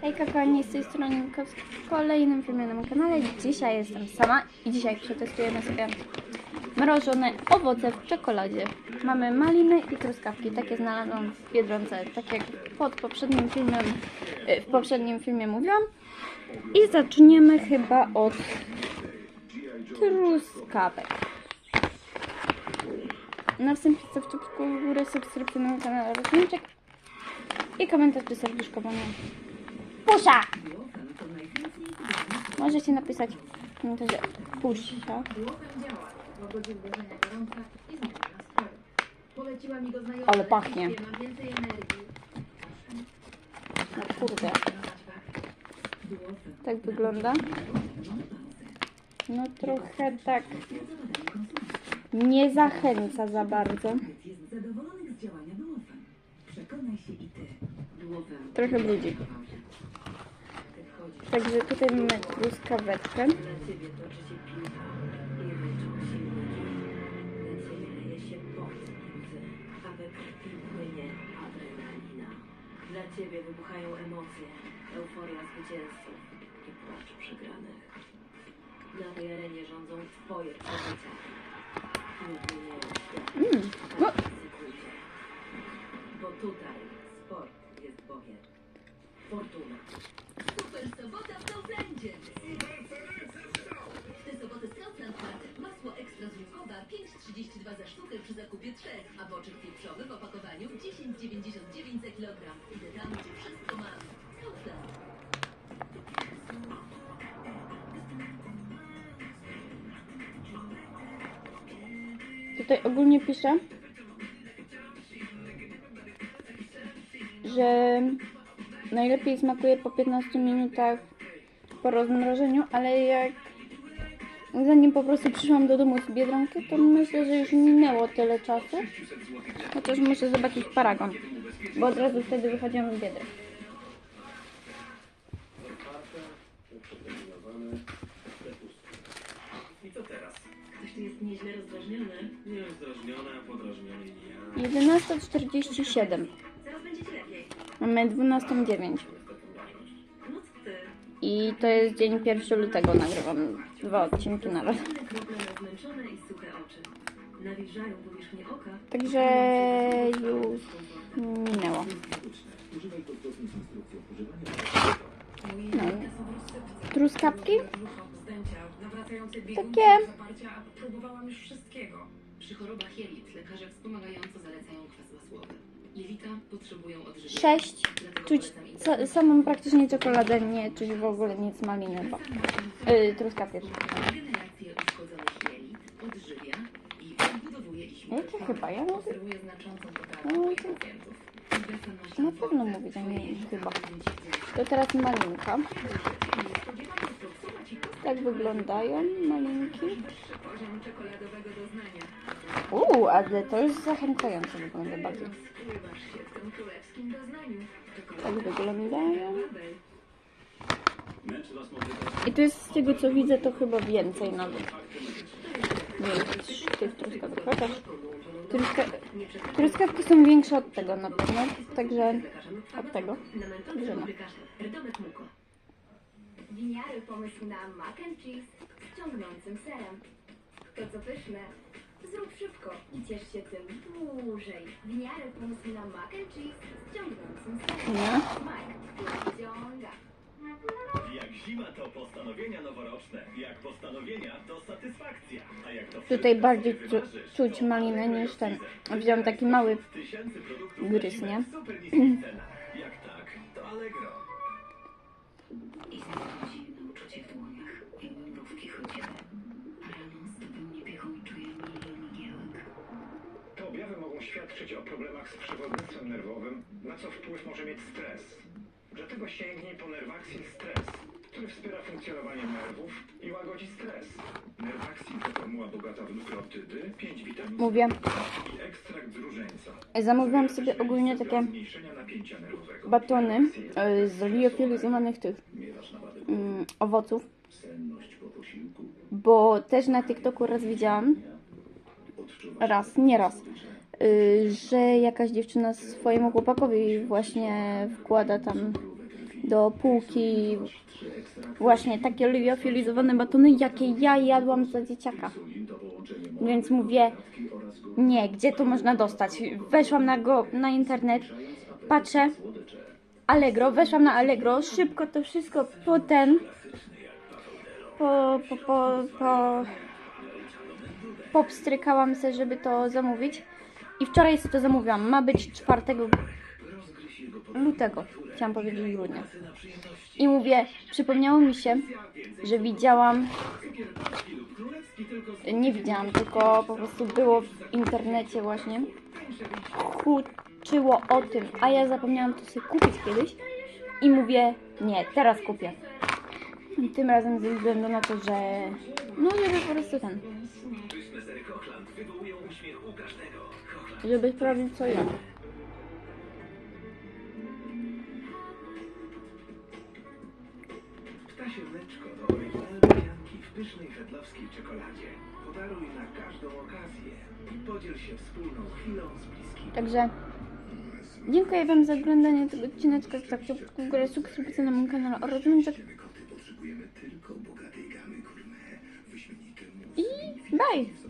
Hejka kochani, z tej strony w kolejnym filmie na moim kanale. Dzisiaj jestem sama i dzisiaj przetestujemy sobie mrożone owoce w czekoladzie. Mamy maliny i truskawki, takie znalazłam w Biedronce, tak jak pod poprzednim filmem, y, w poprzednim filmie mówiłam. I zaczniemy chyba od truskawek. Na wstępie zostawcie w górę subskrypcję na kanał Rozmiczek i komentarz do serduszka, bo nie Pusza! Możecie napisać mi go znajoma. Ale pachnie. No kurde. Tak wygląda. No trochę tak nie zachęca za bardzo. jest zadowolonych z działania Duofem. Przekonaj się i ty. Duofem. Trochę brudzi. Ty wchodzisz, Także tutaj mamy truskaweczkę. Dla ciebie wybuchają emocje, euforia zwycięzców i płacz przegranych. Na tej arenie rządzą twoje przeżycia. Nie zmieniają świata. Mm. Bo tutaj 5,32 za sztukę przy zakupie trzech, a boczek pieprzowy w opakowaniu 10,99 za kilogram. Idę tam, gdzie wszystko mam. Kaufland. tutaj ogólnie pisze, że najlepiej smakuje po 15 minutach po rozmrożeniu, ale jak zanim po prostu przyszłam do domu z Biedronki, to myślę, że już minęło tyle czasu. Chociaż muszę zobaczyć paragon, bo od razu wtedy wychodziłam z Biedry. I co teraz? Ktoś tu jest nieźle rozdrażniony. Nie zdrażnione, a podrażnione ja. 11.47. Zaraz będzie ci lepiej. Mamy 12.09. I to jest dzień 1 lutego, nagrywam dwa odcinki na raz. Zmęczone krople na zmęczone i suche oczy. Nawilżają powierzchnię oka. Także już minęło. No. Truskawki? Takie Próbowałam już wszystkiego. Przy chorobach jelit lekarze wspomagająco zalecają kwas masłowy. Jelita potrzebują odżywienia. 6. Dlatego Czuć samą praktycznie czekoladę, nie czuć w ogóle nic maliny. Bo. Yy, truskawki. Regenerację uszkodzonych jelit, odżywia i odbudowuje ich Ja to chyba, ja mówię. Obserwuje znaczącą poprawę No, pacjentów. Na pewno a twoje nie chyba. To teraz malinka. Tak wyglądają malinki. Uuu, ale to już zachęcająco wygląda bardzo. Tak wyglądają. I to jest z tego co widzę, to chyba więcej nawet. Niż tych truskawek. Chociaż truska... truskawki są większe od tego na pewno. Także od tego. Także no. Winiary pomysł na mac and cheese z ciągnącym serem. To co pyszne, zrób szybko i ciesz się tym dłużej. Winiary pomysł na mac and cheese z ciągnącym serem. Nie? Smak ciąga. Jak zima to postanowienia noworoczne, jak postanowienia to satysfakcja, a jak to Tutaj bardziej czu- wymarzysz, czuć malinę niż ten. Wziąłem taki mały Tysięcy produktów gryz, nie? w. Jak tak, to Allegro. Objawy mogą świadczyć o problemach z przewodnictwem nerwowym, na co wpływ może mieć stres. Dlatego sięgnij po Nervaxin Stres, który wspiera funkcjonowanie nerwów i łagodzi stres. Nervaxin to formuła bogata w nukleotydy, 5 witamin Mówię. i ekstrakt z różańca. Zamówiłam sobie ogólnie takie batony e, z liofilizowanych tych mm, owoców. Bo też na TikToku raz widziałam, raz, nie raz, że jakaś dziewczyna swojemu chłopakowi właśnie wkłada tam do półki właśnie takie liofilizowane batony, jakie ja jadłam za dzieciaka. Więc mówię, nie, gdzie to można dostać? Weszłam na, go, na internet, patrzę, Allegro, weszłam na Allegro, szybko to wszystko po ten, po, po, po, po, popstrykałam se, żeby to zamówić. I wczoraj sobie to zamówiłam. Ma być 4 lutego. Chciałam powiedzieć grudnia. I mówię, przypomniało mi się, że widziałam. Nie widziałam, tylko po prostu było w internecie właśnie. Huczyło o tym, a ja zapomniałam to sobie kupić kiedyś. I mówię, nie, teraz kupię. Tym razem ze względu na to, że. No, żeby po prostu ten. Żeby sprawdzić co ja. Ptasie mleczko to oryginalne pianki w pysznej czekoladzie. Podaruj na każdą okazję i podziel się wspólną chwilą z bliskimi. Także dziękuję Wam za oglądanie tego odcineczka. Zostawcie w górę, subskrypcję na moim kanale oraz dzwoneczek. I bye!